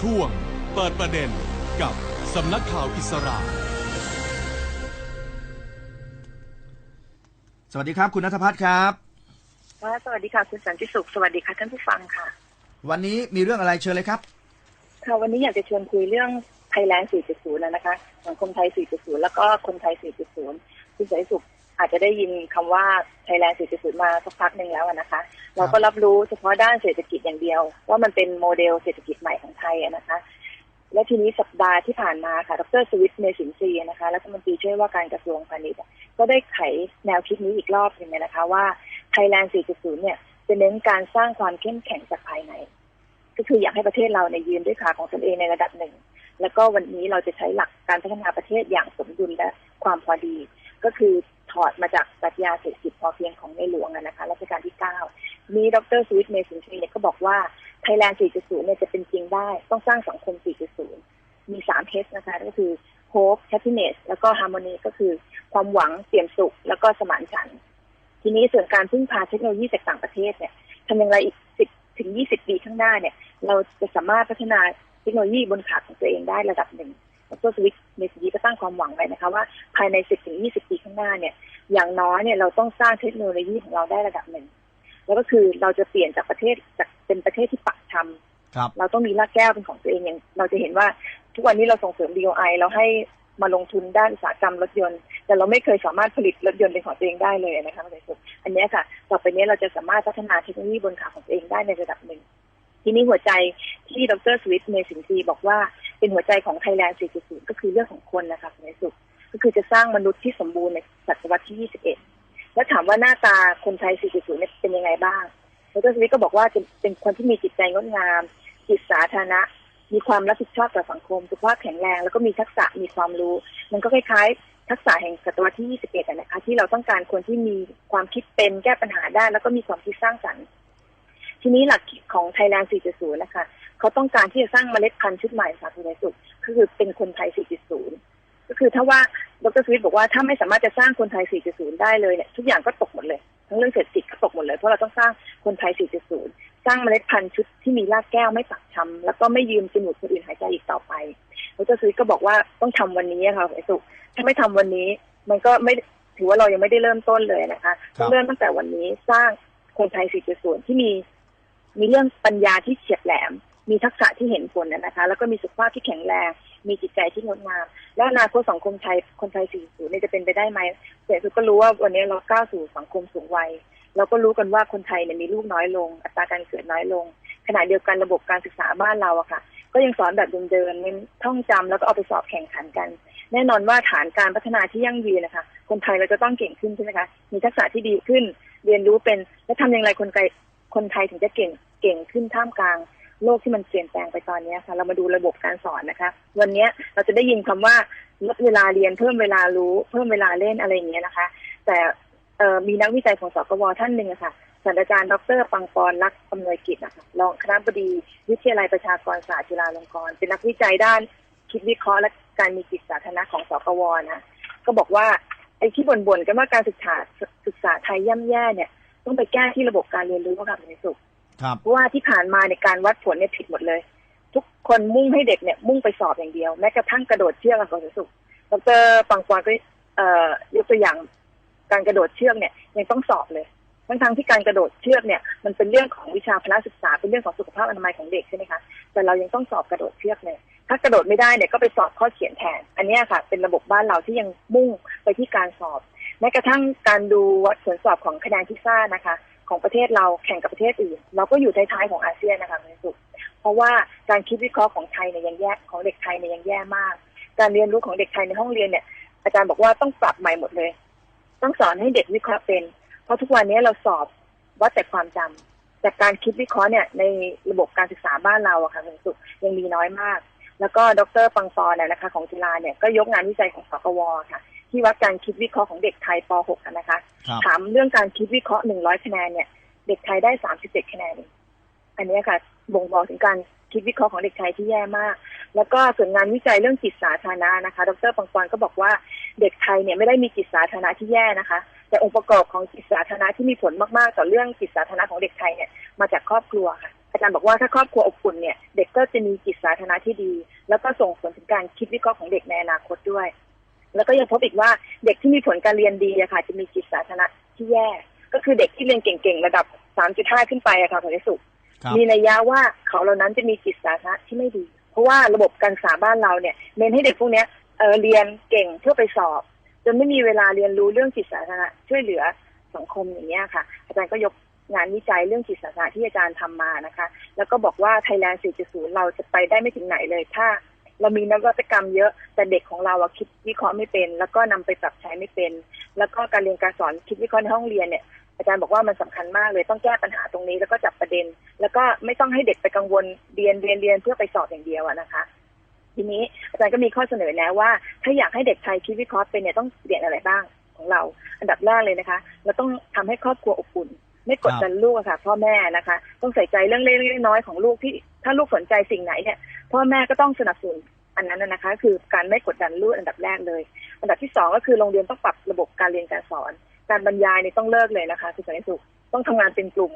ช่วงเปิดประเด็นกับสำนักข่าวอิสระ สวัสดีครับ คุณนัทพัฒน์ครับ ค่ะสวัสดีค่ะคุณสันติสุข สวัสดีค่ะท่านผู้ฟังค่ะ วันนี้มีเรื่องอะไรเชิญเลยครับ ค่ะวันนี้อยากจะชวนคุยเรื่องไทยแลนด์ 4.0 นะนะคะ สังคมไทย 4.0 แล้วก็คนไทย 4.0 คุณสันติสุข อาจจะได้ยินคำว่าไทยแลนด์4.0มาสักพักหนึ่งแล้วอะนะคะ เราก็รับรู้เฉพาะด้านเศรษฐกิจอย่างเดียว ว่ามันเป็นโมเดลเศรษฐกิจใหม่ของไทยอะนะคะ และทีนี้สัปดาห์ที่ผ่านมาค่ะ ดรสวิทย์เมสินทรีย์นะคะรัฐมนตรีช่วยว่าการกระทรวงพาณิชย์อะก็ได้ไขแนวคิดนี้อีกรอบหนึ่งเลยนะคะว่าไทยแลนด์4.0 เนี่ยจะเน้นการสร้างความเข้มแข็งจากภายใน ก็คืออยากให้ประเทศเราในยยืนด้วยขาของตนเองในระดับหนึ่ง แล้วก็วันนี้เราจะใช้หลักการพัฒนาประเทศอย่างสมดุลและความพอดี ก็คือ ถอดมาจากปรัชญาเศรษฐกิจพอเพียงของในหลวงนะคะรัชกาลที่9นี้ดรสวิทย์เมสินทรีย์เนี่ยก็บอกว่าไทยแลนด์ 4.0 เนี่ยจะเป็นจริงได้ต้องสร้างสังคม 4.0 มี 3 H นะคะ ก็คือ hope happiness แล้วก็ harmony ก็คือความหวังเปี่ยมสุข แล้วก็สมานฉันท์ทีนี้ส่วนการพึ่งพาเทคโนโลยีจากต่างประเทศเนี่ยทำอย่างไรอีก 10 ถึง 20 ปีข้างหน้าเนี่ย เราจะสามารถพัฒนาเทคโนโลยีบนขาของตัวเองได้ระดับหนึ่ง ดรสวิทย์เมสินทรีย์ก็ตั้งความหวังไว้นะคะ ว่าภายใน 10ถึง20 ปีข้างหน้าเนี่ย อย่างน้อยเนี่ยเราต้องสร้างเทคโนโลยีของเราได้ระดับหนึ่ง แล้วก็คือเราจะเปลี่ยนจากประเทศจากเป็นประเทศที่ปักชำครับเราต้องมีรากแก้วเป็นของตัวเองอย่างเราจะเห็นว่าทุกวันนี้เราส่งเสริม DOI เราให้มาลงทุนด้านอุตสาหกรรมรถยนต์ แต่เราไม่เคยสามารถผลิตรถยนต์เป็นของตัวเองได้เลยนะคะคุณสุขอันเนี้ยค่ะ ต่อไปนี้เราจะสามารถพัฒนาเทคโนโลยีบนขาของตัวเองได้ในระดับหนึ่ง ทีนี้หัวใจที่ดรสวิทย์เมสินทรีย์บอกว่า เป็นหัวใจของไทยแลนด์ 4.0 ก็คือเรื่องของคนนะคะคุณสุขก็คือจะสร้างมนุษย์ที่สมบูรณ์ในศตวรรษที่ 21 แล้วถามว่าหน้าตาคนไทย 4.0 เนี่ยเป็นยังไงบ้างดรสวิทย์ก็บอกว่าจะเป็นคนที่มีจิตใจงดงาม จิตสาธารณะ มีความรับผิดชอบต่อสังคมสุขภาพแข็งแรง แล้วก็มีทักษะมีความรู้ มันก็คล้ายๆ ทักษะแห่งศตวรรษที่ 21นะคะที่เราต้องการคนที่มีความคิดเป็นแก้ปัญหาได้ แล้วก็มีความคิดสร้างสรรค์ ทีนี้หลักคิดของ Thailand 4.0 นะคะเขาต้องการที่จะสร้างเมล็ดพันธุ์ชุดใหม่สาธารณสุขก็คือเป็นคนไทย 4.0 ก็คือถ้าว่าดรสวิทย์บอกว่าถ้าไม่สามารถจะสร้างคนไทย 4.0 ได้เลยเนี่ยทุกอย่างก็ตกหมดเลย ทั้งเรื่องเศรษฐกิจก็ตกหมดเลยเพราะเราต้องสร้างคนไทย 4.0 สร้างเมล็ดพันธุ์ชุดที่มีรากแก้วไม่ปักชำแล้วก็ไม่ยืมจมูกคนอื่นหายใจอีกต่อไปดรสวิทย์ก็บอกว่าต้องทำวันนี้ค่ะไอ้สุถ้าไม่ทำวันนี้ มันก็ไม่ถือว่าเรายังไม่ได้เริ่มต้นเลยนะคะครับเริ่มตั้งแต่วันนี้สร้างคนไทย 4.0 ที่มี มีเรื่องปัญญาที่เฉียบแหลม มีทักษะที่เห็นผลนะคะ แล้วก็มีสุขภาพที่แข็งแรง มีจิตใจที่งดงาม แล้วอนาคตสังคมไทยคนไทย4.0เนี่ยจะเป็นไปได้ไหมเสียสุดก็รู้ว่าวันนี้เราก้าวสู่สังคมสูงวัยเราก็รู้กันว่าคนไทยเนี่ยมีลูกน้อยลง อัตราการเกิดน้อยลง ขณะเดียวกันระบบการศึกษาบ้านเราอะค่ะ ก็ยังสอนแบบเดิมๆเน้นท่องจำแล้วก็เอาไปสอบแข่งขันกัน แน่นอนว่าฐานการพัฒนาที่ยั่งยืนนะคะ คนไทยเราจะต้องเก่งขึ้นใช่ไหมคะ มีทักษะที่ดีขึ้น เรียนรู้เป็น และทำอย่างไรคนไทย คนไทยถึงจะเก่งเก่งขึ้นท่ามกลางโลกที่มันเปลี่ยนแปลงไปตอนนี้ค่ะ เรามาดูระบบการสอนนะคะ วันนี้เราจะได้ยินคำว่าลดเวลาเรียนเพิ่มเวลารู้ เพิ่มเวลาเล่นอะไรอย่างเงี้ยนะคะ แต่เออมีนักวิจัยของสกวท่านหนึ่งค่ะศาสตราจารย์ดรปังปอนรักอำนวยกิจนะคะรองคณบดีวิทยาลัยประชากรศาสตร์จุฬาลงกรณ์เป็นนักวิจัยด้านคิดวิเคราะห์และการมีจิตสาธารณะของสกวนะก็บอกว่าไอ้ที่บ่นๆกันว่าการศึกษาศึกษาไทยย่ำแย่เนี่ย ต้องไปแก้ที่ระบบการเรียนรู้ค่ะคุณสุขครับเพราะว่าที่ผ่านมาในการวัดผลเนี่ยผิดหมดเลย ทุกคนมุ่งให้เด็กเนี่ยมุ่งไปสอบอย่างเดียวแม้กระทั่งกระโดดเชือกอะคุณสุขดรปังปอนก็เอ่อยกตัวอย่างการกระโดดเชือกเนี่ยยังต้องสอบเลยทั้งทางๆที่การกระโดดเชือกเนี่ยมันเป็นเรื่องของวิชาพละศึกษาเป็นเรื่องของสุขภาพอนามัยของเด็กใช่ไหมคะแต่เรายังต้องสอบกระโดดเชือกเลยถ้ากระโดดไม่ได้เนี่ยก็ไปสอบข้อเขียนแทน อันเนี้ยค่ะ เป็นระบบบ้านเราที่ยังมุ่งไปที่การสอบ แม้กระทั่งการดูวัดผลสอบของคะแนนพิซซ่านะคะ ของประเทศเราแข่งกับประเทศอื่น เราก็อยู่ท้ายๆของอาเซียนนะคะคุณสุเพราะว่าการคิดวิเคราะห์ของไทยเนี่ยยังแย่ของเด็กไทยเนี่ยยังแย่มาก การเรียนรู้ของเด็กไทยในห้องเรียนเนี่ย อาจารย์บอกว่าต้องปรับใหม่หมดเลย ต้องสอนให้เด็กวิเคราะห์เป็น เพราะทุกวันนี้เราสอบวัดแต่ความจำแต่การคิดวิเคราะห์เนี่ยในระบบการศึกษาบ้านเราอะค่ะคุณสุยังมีน้อยมาก แล้วก็ดรปังปอนนะคะ ของจุฬาเนี่ยก็ยกงานวิจัยของสกวค่ะ ที่วัดการคิดวิเคราะห์ของเด็กไทยป .6 อะนะคะครับถามเรื่องการคิดวิเคราะห์100คะแนนเนี่ย เด็กไทยได้37คะแนนเองอันเนี้ยค่ะ บ่งบอกถึงการคิดวิเคราะห์ของเด็กไทยที่แย่มาก แล้วก็ส่วนงานวิจัยเรื่องจิตสาธารณะนะคะ ดรปังปอนก็บอกว่าเด็กไทยเนี่ยไม่ได้มีจิตสาธารณะที่แย่นะคะ แต่องค์ประกอบของจิตสาธารณะที่มีผลมากๆ ต่อเรื่องจิตสาธารณะของเด็กไทยเนี่ยมาจากครอบครัวค่ะอาจารย์บอกว่าถ้าครอบครัวอบอุ่นเนี่ยเด็กก็จะมีจิตสาธารณะที่ดี แล้วก็ส่งผลถึงการคิดวิเคราะห์ของเด็กในอนาคตด้วย แล้วก็ยังพบอีกว่าเด็กที่มีผลการเรียนดีอะค่ะ จะมีจิตสาธารณะที่แย่ ก็คือเด็กที่เรียนเก่งๆ ระดับ 3.5 ขึ้นไปอะค่ะคุณสุขครับมีนัยยะว่าเขาเหล่านั้นจะมีจิตสาธารณะที่ไม่ดี เพราะว่าระบบการศึกษาบ้านเราเนี่ยเน้นให้เด็กพวกเนี้ยเออเรียนเก่งเพื่อไปสอบ จนไม่มีเวลาเรียนรู้เรื่องจิตสาธารณะช่วยเหลือสังคมอย่างเงี้ยค่ะ อาจารย์ก็ยกงานวิจัยเรื่องจิตสาธารณะที่อาจารย์ทำมานะคะ แล้วก็บอกว่าไทยแลนด์ 4.0 เราจะไปได้ไม่ถึงไหนเลยถ้า เรามีนวัตกรรมเยอะ แต่เด็กของเราอะคิดวิเคราะห์ไม่เป็น แล้วก็นำไปปรับใช้ไม่เป็น แล้วก็การเรียนการสอนคิดวิเคราะห์ในห้องเรียนเนี่ยอาจารย์บอกว่ามันสำคัญมากเลยต้องแก้ปัญหาตรงนี้แล้วก็จับประเด็น แล้วก็ไม่ต้องให้เด็กไปกังวลเรียนเรียนเรียนเพื่อไปสอบอย่างเดียวอะนะคะ ทีนี้อาจารย์ก็มีข้อเสนอแนะว่า ถ้าอยากให้เด็กไทยคิดวิเคราะห์เป็นเนี่ยต้องเรียนอะไรบ้างของเรา อันดับแรกเลยนะคะ เราต้องทำให้ครอบครัวอบอุ่น ไม่กดดันลูกค่ะพ่อแม่นะคะ ต้องใส่ใจเรื่องเล็กๆน้อยๆของลูกที่ ถ้าลูกสนใจสิ่งไหนเนี่ยพ่อแม่ก็ต้องสนับสนุนอันนั้นนะคะ คือการไม่กดดันลูกอันดับแรกเลย อันดับที่สองก็คือโรงเรียนต้องปรับระบบการเรียนการสอน การบรรยายเนี่ยต้องเลิกเลยนะคะคือสันติสุขต้องทำงานเป็นกลุ่ม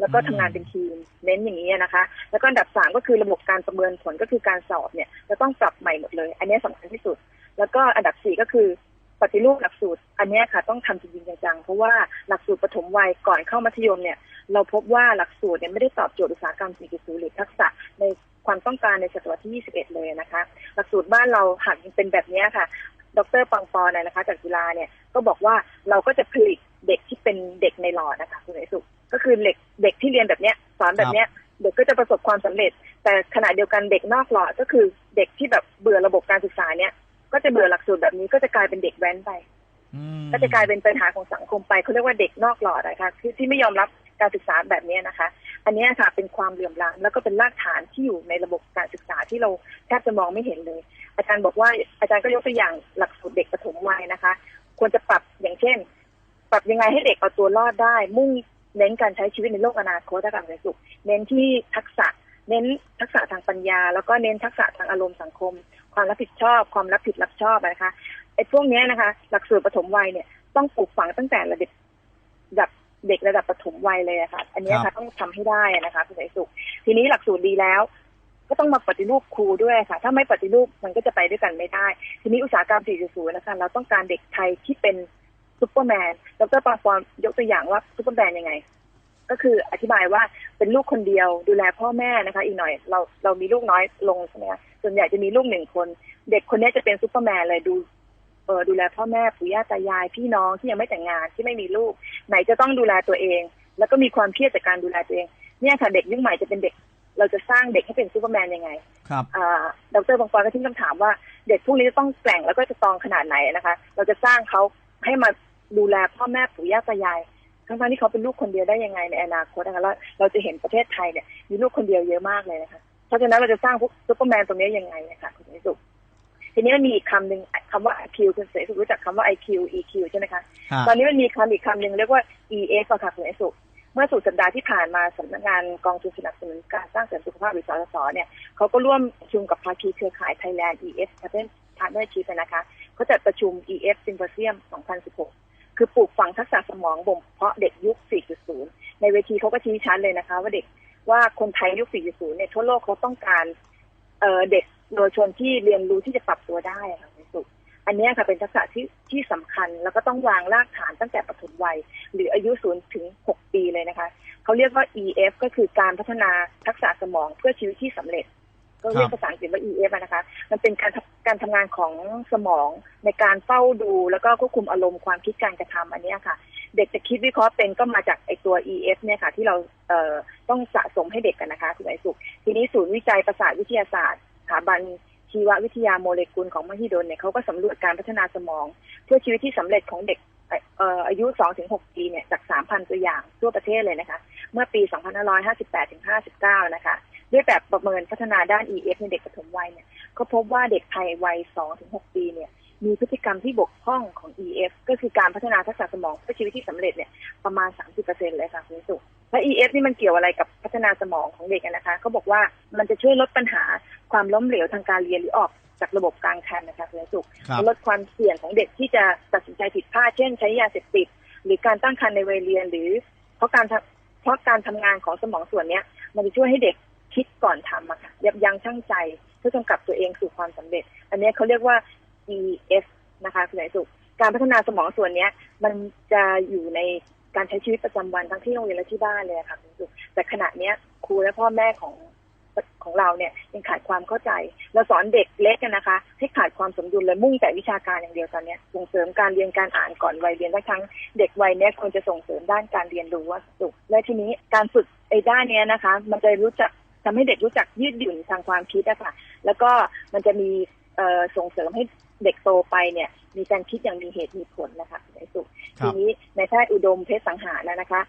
แล้วก็ทำงานเป็นทีมเน้นอย่างนี้นะคะ แล้วก็อันดับสามก็คือระบบการประเมินผลก็คือการสอบเนี่ยจะต้องปรับใหม่หมดเลย อันนี้สำคัญที่สุด แล้วก็อันดับสี่ก็คือปฏิรูปหลักสูตร อันนี้ค่ะต้องทำจริงจังๆเพราะว่าหลักสูตรปฐมวัยก่อนเข้ามัธยมเนี่ย เราพบว่าหลักสูตรเนี่ยไม่ได้ตอบโจทย์อุตสาหกรรม4.0หรือทักษะในความต้องการในศตวรรษที่ 21 เลยนะคะ หลักสูตรบ้านเราหากยังเป็นแบบเนี้ยค่ะ ดรปังปอนนะคะ จากจุฬาเนี่ยก็บอกว่าเราก็จะผลิตเด็กที่เป็นเด็กในหลอดนะคะคุณเอสุขก็คือเด็กเด็กที่เรียนแบบเนี้ยสอนแบบเนี้ยเด็กก็จะประสบความสำเร็จ แต่ขณะเดียวกันเด็กนอกหลอดก็คือเด็กที่แบบเบื่อระบบการศึกษาเนี่ย ก็จะเบื่อหลักสูตรแบบนี้ก็จะกลายเป็นเด็กแว้นไปอืมก็จะกลายเป็นปัญหาของสังคมไปเขาเรียกว่าเด็กนอกหลอดนะคะคือที่ไม่ยอมรับ การศึกษาแบบนี้นะคะ อันนี้ค่ะเป็นความเหลื่อมล้ำแล้วก็เป็นรากฐานที่อยู่ในระบบการศึกษาที่เราแทบจะมองไม่เห็นเลย อาจารย์บอกว่าอาจารย์ก็ยกตัวอย่างหลักสูตรเด็กปฐมวัยนะคะ ควรจะปรับอย่างเช่น ปรับยังไงให้เด็กเอาตัวรอดได้ มุ่งเน้นการใช้ชีวิตในโลกอนาคตทางการสุขเน้นที่ทักษะ เน้นทักษะทางปัญญา แล้วก็เน้นทักษะทางอารมณ์สังคม ความรับผิดชอบ ความรับผิดรับชอบนะคะไอ้พวกนี้นะคะ หลักสูตรปฐมวัยเนี่ยต้องปลูกฝังตั้งแต่ระดับระดับ เด็กระดับปฐมวัยเลยอะค่ะ อันเนี้ยครัค่ะบต้องทำให้ได้อะนะคะคุณสายสุข ทีนี้หลักสูตรดีแล้ว ก็ต้องมาปฏิรูปครูด้วยค่ะ ถ้าไม่ปฏิรูปมันก็จะไปด้วยกันไม่ได้ ทีนี้อุตสาหกรรม 4.0 นะคะเราต้องการเด็กไทยที่เป็นซูเปอร์แมนดรปางปอนยกตัวอย่างว่าซูเปอร์แมนยังไง ก็คืออธิบายว่าเป็นลูกคนเดียวดูแลพ่อแม่นะคะ อีกหน่อยเราเรามีลูกน้อยลงใช่ไหมคะส่วนใหญ่จะมีลูกหนึ่งคน เด็กคนนี้จะเป็นซูเปอร์แมนเลยดู เออดูแลพ่อแม่ปู่ย่าตายายพี่น้องที่ยังไม่แต่งงานที่ไม่มีลูก ไหนจะต้องดูแลตัวเอง แล้วก็มีความเครียดจากการดูแลตัวเอง เนี่ยค่ะเด็กยุคใหม่จะเป็นเด็ก เราจะสร้างเด็กให้เป็นซูเปอร์แมนยังไง ครับอ่าดรบางปอนก็ทิ้งคำถามว่าเด็กพวกนี้จะต้องแกร่งแล้วก็จะตรองขนาดไหนนะคะ เราจะสร้างเขาให้มาดูแลพ่อแม่ปู่ย่าตายายทั้งๆที่เขาเป็นลูกคนเดียวได้ยังไงในอนาคตนะคะแล้วเราจะเห็นประเทศไทยเนี่ยมีลูกคนเดียวเยอะมากเลยนะคะ เพราะฉะนั้นเราจะสร้างพวกซูเปอร์แมนตรงนี้ยังไงนะคะคุณสายสุข ทีนี้มันมีอีกคำหนึ่งคำว่า IQ คุณสายสุขรู้จักคำว่า IQ EQ ใช่ไหมคะฮะตอนนี้มันมีคำอีกคำหนึ่งเรียกว่า EF อะค่ะคุณไอสุเมื่อสุดสัปดาห์ที่ผ่านมาสำนักงานกองทุนสนับสนุนการสร้างเสริมสุขภาพหรือสสสเนี่ยเขาก็ร่วมประชุมกับภาคีเครือข่าย Thailand EF Partnership นะคะเขาจัดประชุม EF Symposium 2016 คือปลูกฝังทักษะสมองบ่มเพาะเด็กยุค 4.0 ในเวทีเขาก็ชี้ชัดเลยนะคะ ว่าเด็กว่าคนไทยยุค 4.0 เนี่ยทั่วโลกเขาต้องการเอ่อเด็ก เยาวชนที่เรียนรู้ที่จะปรับตัวได้อะค่ะคุณไอสุอันเนี้ยค่ะเป็นทักษะที่ที่สำคัญแล้วก็ต้องวางรากฐานตั้งแต่ปฐมวัย หรืออายุ0ถึง6ปีเลยนะคะเขาเรียกว่า EF ก็คือการพัฒนาทักษะสมองเพื่อชีวิตที่สำเร็จก็เรียกภาษาอังกฤษว่า EF อะนะคะ มันเป็นการทำการทำงานของสมองในการเฝ้าดูแล้วก็ควบคุมอารมณ์ความคิดการกระทำอันเนี้ยค่ะ เด็กจะคิดวิเคราะห์เป็นก็มาจากไอตัว EF เนี่ยค่ะ ที่เราเอ่อต้องสะสมให้เด็กกันนะคะคุณไอสุข ทีนี้ศูนย์วิจัยประสาทวิทยาศาสตร์สถาบันชีววิทยาโมเลกุลของมหิดลเนี่ยเขาก็สำรวจการพัฒนาสมอง เพื่อชีวิตที่สำเร็จของเด็กเอ่อเอ่ออายุ 2-6 ปีเนี่ยจาก 3,000 ตัวอย่างทั่วประเทศเลยนะคะ เมื่อปี 2558-59 นะคะ ด้วยแบบประเมินพัฒนาด้าน EF ในเด็กปฐมวัยเนี่ยก็พบว่าเด็กไทยวัย 2-6 ปีเนี่ย มีพฤติกรรมที่บกพร่องของ EF ก็คือการพัฒนาทักษะสมองเพื่อชีวิตที่สำเร็จเนี่ยประมาณ 30%เลยค่ะคุณสุและ EF นี่มันเกี่ยวอะไรกับพัฒนาสมองของเด็กอะนะคะเขาบอกว่ามันจะช่วยลดปัญหาความล้มเหลวทางการเรียนหรือออกจากระบบกลางคันนะคะคุณสุครับลดความเสี่ยงของเด็กที่จะตัดสินใจผิดพลาดเช่น ใช้ยาเสพติด หรือการตั้งครรภ์ในวัยเรียน หรือ เพราะการทำเพราะการทำงานของสมองส่วนเนี้ย มันจะช่วยให้เด็กคิดก่อนทำอะค่ะยับยั้งชั่งใจเพื่อกำกับตัวเองสู่ความสำเร็จ อันนี้เขาเรียกว่า ES นะคะคุณสายสุข การพัฒนาสมองส่วนเนี้ยมันจะอยู่ในการใช้ชีวิตประจำวันทั้งที่โรงเรียนและที่บ้านเลยค่ะคุณสุขแต่ขณะเนี้ยครูและพ่อแม่ของของเราเนี่ยยังขาดความเข้าใจ เราสอนเด็กเล็กกันนะคะ ให้ขาดความสมดุลเลยมุ่งแต่วิชาการอย่างเดียวตอนนี้ส่งเสริมการเรียนการอ่านก่อนวัยเรียนทั้งทั้งเด็กวัยเนี้ยควรจะส่งเสริมด้านการเรียนรู้ว่าสุขและทีนี้การฝึกไอ้ด้านเนี้ยนะคะ มันจะรู้จักทำให้เด็กรู้จักยืดหยุ่นทางความคิดอะค่ะแล้วก็มันจะมีส่งเสริมให้ เด็กโตไปเนี่ย มีการคิดอย่างมีเหตุมีผลนะคะคุณไอสุขครัทีบนี้ในแพทย์อุดมเพชรสังหารนะนะคะ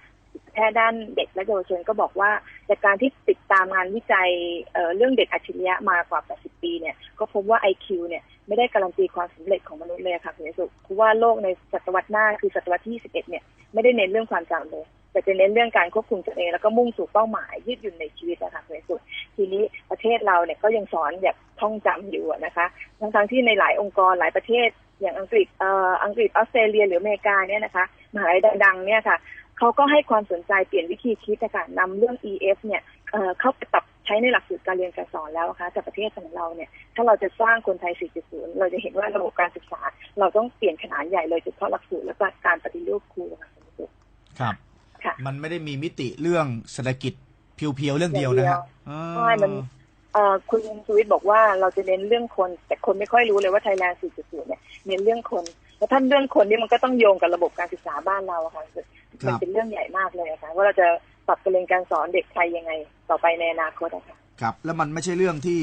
แพทย์ด้านเด็กและเยาวชนก็บอกว่า จากการที่ติดตามงานวิจัยเอ่อเรื่องเด็กอัจฉริยะมากว่า 80 ปีเนี่ย ก็พบว่า IQ เนี่ยไม่ได้การันตีความสำเร็จของมนุษย์เลยค่ะคุณเอสุเพราะว่าโลกในศตวรรษหน้าคือศตวรรษที่ 21 เนี่ยไม่ได้เน้นเรื่องความจำเลย แต่จะเน้นเรื่องการควบคุมตัวเองแล้วก็มุ่งสู่เป้าหมายยืดหยุ่นในชีวิตนะคะคุณสุดทีนี้ประเทศเราเนี่ยก็ยังสอนแบบท่องจำอยู่นะคะทั้งๆที่ในหลายองค์กรหลายประเทศ อย่างอังกฤษเอ่ออังกฤษออสเตรเลียหรืออเมริกาเนี่ยนะคะมหาลัยดังๆเนี่ยค่ะเขาก็ให้ความสนใจเปลี่ยนวิธีคิดนะคะนำเรื่อง EF เนี่ยเอ่อเข้าไปปรับใช้ในหลักสูตรการเรียนการสอนแล้วนะคะแต่ประเทศของเราเนี่ย ถ้าเราจะสร้างคนไทย 4.0 เราจะเห็นว่าระบบการศึกษา เราต้องเปลี่ยนขนาดใหญ่เลยโดยเฉพาะหลักสูตรและการปฏิรูปครูค่ะคุณผู้ชมครับ มันไม่ได้มีมิติเรื่องเศรษฐกิจเพียวๆเรื่องเดียวนะฮะใช่มันเอ่อคุณสุวิทย์บอกว่าเราจะเน้นเรื่องคน แต่คนไม่ค่อยรู้เลยว่าไทยแลนด์ 4.0 เนี่ยเน้นเรื่องคนแล้วท่านเรื่องคนนี่มันก็ต้องโยงกับระบบการศึกษาบ้านเราอะค่ะครัมันบเป็นเรื่องใหญ่มากเลยอะค่ะว่าเราจะปรับการเรียนการสอนเด็กไทยยังไง ต่อไปในอนาคตอะค่ะครับ แล้วมันไม่ใช่เรื่องที่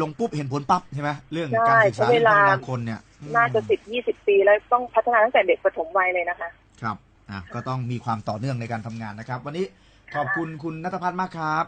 ลงปุ๊บเห็นผลปั๊บใช่ไหมเรื่องใช่การศึกษาใช้เวเรื่องลาพัฒนาคนเนี่ยอืมน่าจะสิบยี่สิบปีแล้วต้องพัฒนาตั้งแต่เด็กประถมวัยเลยนะคะ ครับ อะก็ต้องมีความต่อเนื่องในการทำงานนะครับ วันนี้ขอบคุณคุณนัทพัฒน์มากครับ